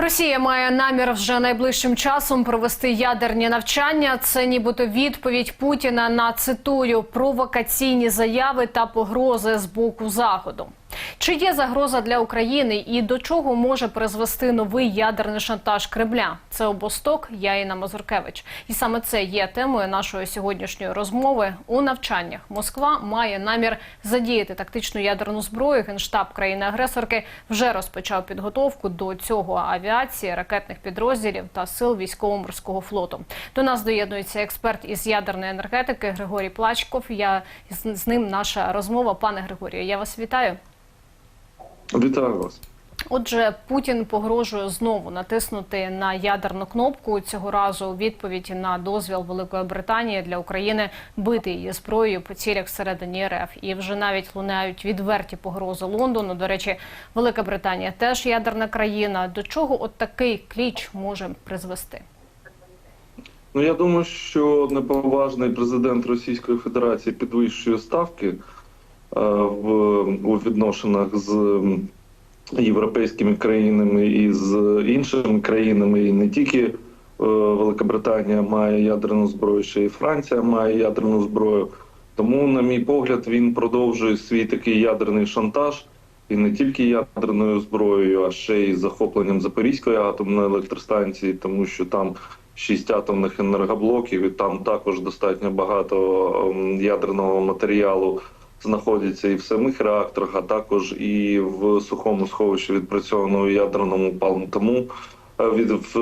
Росія має намір вже найближчим часом провести ядерні навчання. Це нібито відповідь Путіна на цитую провокаційні заяви та погрози з боку заходу. Чи є загроза для України і до чого може призвести новий ядерний шантаж Кремля? Це обосток. Я Інна Мазуркевич. І саме це є темою нашої сьогоднішньої розмови. У навчаннях Москва має намір задіяти тактичну ядерну зброю. Генштаб країни-агресорки вже розпочав підготовку до цього авіації, ракетних підрозділів та сил військово-морського флоту. До нас доєднується експерт із ядерної енергетики Григорій Плачков. Я з ним наша розмова. Пане Григорію, я вас вітаю. Вітаю вас. Отже, Путін погрожує знову натиснути на ядерну кнопку цього разу у відповідь на дозвіл Великої Британії для України бити її зброєю по цілях всередині РФ. І вже навіть лунають відверті погрози Лондону. До речі, Велика Британія теж ядерна країна. До чого от такий кліч може призвести? Ну я думаю, що неповажний президент Російської Федерації підвищує ставки в у відношеннях з європейськими країнами і з іншими країнами, і не тільки е, Велика Британія має ядерну зброю, ще й Франція має ядерну зброю. Тому, на мій погляд, він продовжує свій такий ядерний шантаж. І не тільки ядерною зброєю, а ще й захопленням Запорізької атомної електростанції, тому що там шість атомних енергоблоків, і там також достатньо багато ем, ядерного матеріалу знаходиться і в самих реакторах, а також і в сухому сховищі відпрацьованого ядерному палу. Тому е, від в,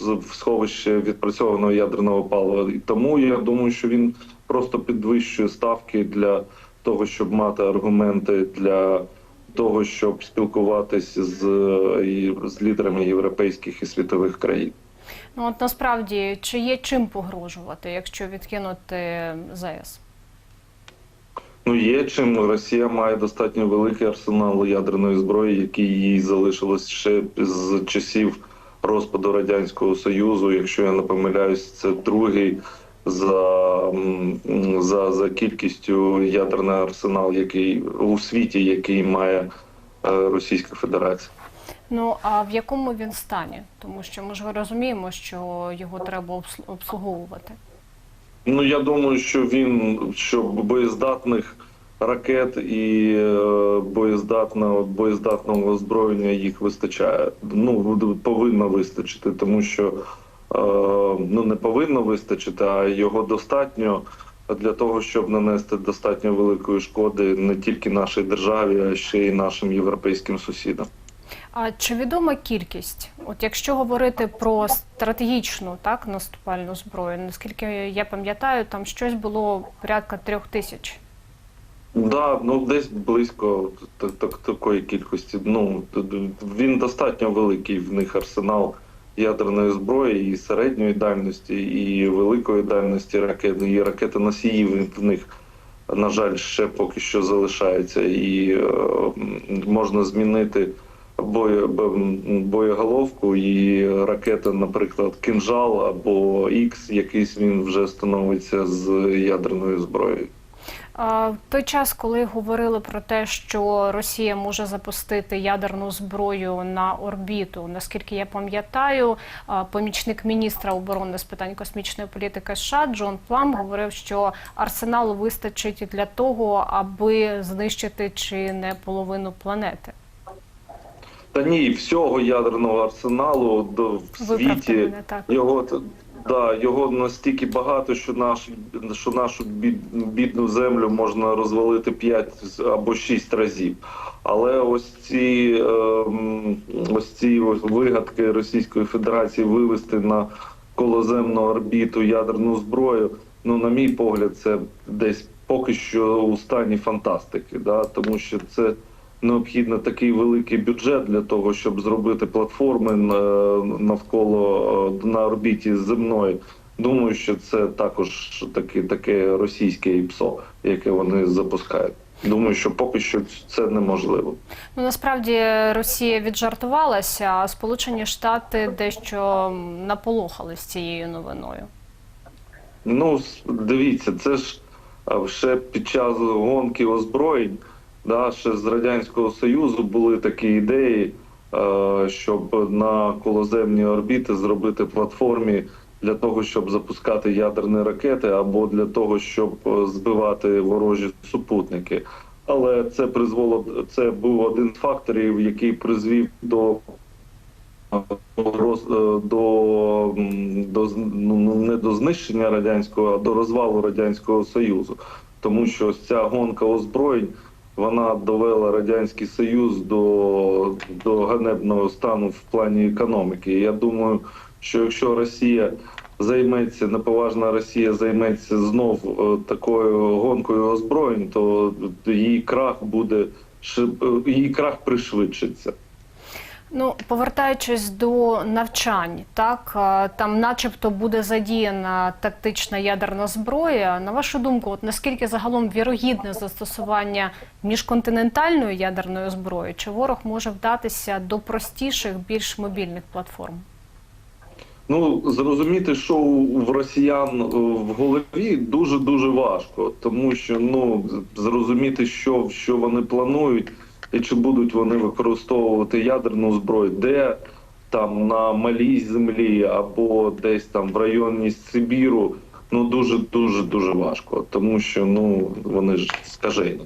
в, сховищі відпрацьованого ядерного палива. І тому я думаю, що він просто підвищує ставки для того, щоб мати аргументи для того, щоб спілкуватись з, з лідерами європейських і світових країн. Ну от насправді чи є чим погрожувати, якщо відкинути ЗАЕС? Ну є чим Росія має достатньо великий арсенал ядерної зброї, який їй залишилось ще з часів розпаду радянського союзу. Якщо я не помиляюсь, це другий за, за, за кількістю ядерний арсенал, який у світі, який має е, Російська Федерація. Ну а в якому він стані? Тому що ми ж розуміємо, що його треба обс- обслуговувати. Ну я думаю, що він що боєздатних ракет і е, боєздатного боєздатного озброєння їх вистачає. Ну повинно вистачити, тому що е, ну не повинно вистачити, а його достатньо для того, щоб нанести достатньо великої шкоди не тільки нашій державі, а ще й нашим європейським сусідам. А чи відома кількість? От якщо говорити про стратегічну так наступальну зброю, наскільки я пам'ятаю, там щось було порядка трьох тисяч. Да, ну десь близько так, так, такої кількості. Ну він достатньо великий в них арсенал ядерної зброї і середньої дальності, і великої дальності ракет. І ракети носії в них, на жаль, ще поки що залишаються, і е, можна змінити боєголовку і ракета, наприклад, кинжал або Ікс, якийсь він вже становиться з ядерною зброєю. В той час, коли говорили про те, що Росія може запустити ядерну зброю на орбіту, наскільки я пам'ятаю, помічник міністра оборони з питань космічної політики США Джон Плам говорив, що арсеналу вистачить для того, аби знищити чи не половину планети. Та ні, всього ядерного арсеналу до в світі мене, так. його да, його настільки багато, що наш що нашу бід, бідну землю можна розвалити 5 або 6 разів. Але ось ці ем, ось ці ось вигадки Російської Федерації вивести на колоземну орбіту ядерну зброю. Ну, на мій погляд, це десь поки що у стані фантастики, да, тому що це необхідно такий великий бюджет для того, щоб зробити платформи навколо е, на орбіті земної. Думаю, що це також таке, таке російське ІПСО, яке вони запускають. Думаю, що поки що це неможливо. Ну насправді Росія віджартувалася, а Сполучені Штати дещо м, наполохали з цією новиною. Ну, дивіться, це ж ще під час гонки озброєнь, да, ще з Радянського Союзу були такі ідеї е, щоб на колоземні орбіти зробити платформі для того, щоб запускати ядерні ракети, або для того, щоб е, збивати ворожі супутники. Але це призвело це був один з факторів, який призвів до е, до, до ну, ну, не до знищення радянського, а до розвалу радянського союзу, тому що ця гонка озброєнь вона довела радянський союз до, до ганебного стану в плані економіки. Я думаю, що якщо Росія займеться, неповажна Росія займеться знов е, такою гонкою озброєнь, то її крах буде е, її крах пришвидшиться. Ну, повертаючись до навчань, так е, там, начебто, буде задіяна тактична ядерна зброя. На вашу думку, от наскільки загалом вірогідне застосування міжконтинентальної ядерної зброї, чи ворог може вдатися до простіших, більш мобільних платформ? Ну зрозуміти, що в росіян е, в голові дуже дуже важко, тому що ну зрозуміти, що, що вони планують, і чи будуть вони використовувати ядерну зброю, де там на малій землі або десь там в районі Сибіру. Ну дуже дуже дуже важко, тому що ну вони ж скажені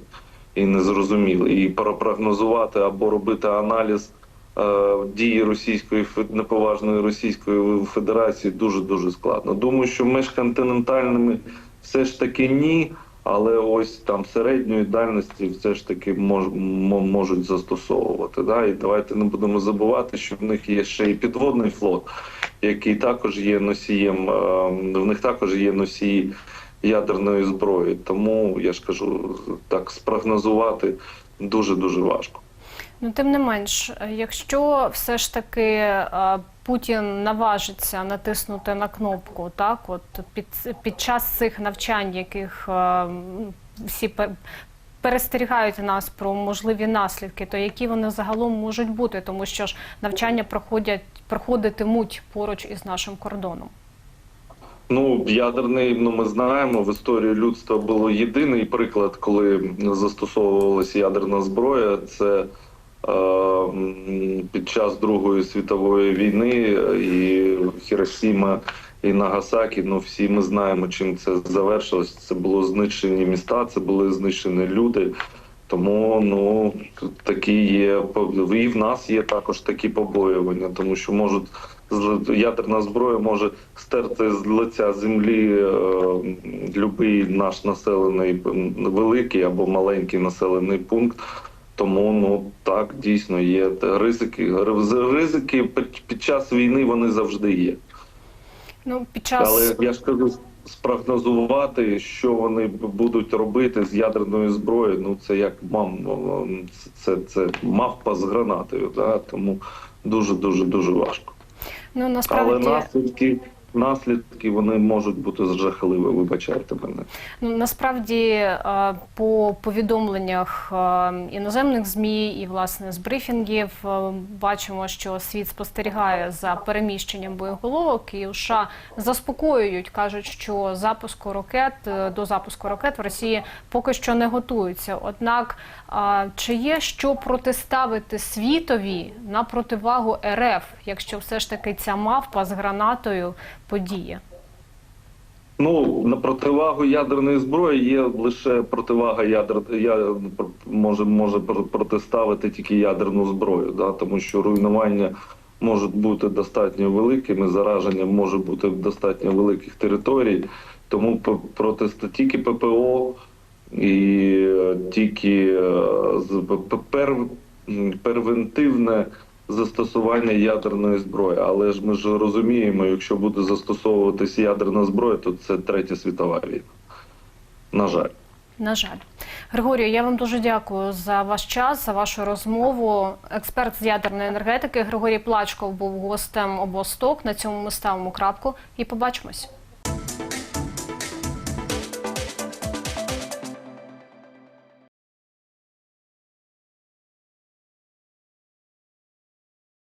і незрозуміли. І пропрогнозувати або робити аналіз е, дії Російської неповажної Російської Федерації дуже дуже складно. Думаю, що межконтинентальними все ж таки ні, але ось там середньої дальності все ж таки мож, мо- можуть застосовувати. Да? І давайте не будемо забувати, що в них є ще і підводний флот, який також є носієм. е, В них також є носії ядерної зброї. Тому я ж кажу, так спрогнозувати дуже дуже важко. Ну, тим не менш, якщо все ж таки е, Путін наважиться натиснути на кнопку, так от під, під час цих навчань, яких е, всі перестерігають нас про можливі наслідки, то які вони загалом можуть бути, тому що ж навчання проходять проходитимуть поруч із нашим кордоном. Ну, ядерний, ну ми знаємо, в історії людства було єдиний приклад, коли застосовувалася ядерна зброя. Це під час Другої світової війни і Хіросіма і Нагасакі. Ну, всі ми знаємо, чим це завершилось. Це було знищені міста, це були знищені люди. Тому ну такі є і в нас є також такі побоювання, тому що можуть ядерна зброя може стерти з лиця землі е, любий наш населений великий або маленький населений пункт. Тому ну так дійсно є ризики. Ризики під- час війни вони завжди є. Ну, під час Але я ж кажу, спрогнозувати, що вони будуть робити з ядерною зброєю, ну це як мам, це, це мавпа з гранатою. Да? Тому дуже дуже дуже важко. ну Але насправді наслідки, наслідки вони можуть бути жахливі. Вибачайте мене. Ну насправді е, по повідомленнях е, іноземних змі і власне з брифінгів е, бачимо, що світ спостерігає за переміщенням боєголовок і США заспокоюють, кажуть, що запуску ракет до запуску ракет в Росії поки що не готуються. Однак, чи є що протиставити світові на противагу РФ, якщо все ж таки ця мавпа з гранатою подіє? Ну на противагу ядерної зброї є лише противага ядер. Я може може протиставити тільки ядерну зброю, да тому що руйнування можуть бути достатньо великими, зараження може бути достатньо великих територій. Тому п- протиста тільки ППО і е, тільки е, пер, первентивне застосування ядерної зброї. Але ж ми ж розуміємо, якщо буде застосовуватися ядерна зброя, то це третя світова війна. На жаль. На жаль, Григорію, я вам дуже дякую за ваш час, за вашу розмову. Експерт з ядерної енергетики Григорій Плачков був гостем обосток. На цьому ми ставимо крапку і побачимось.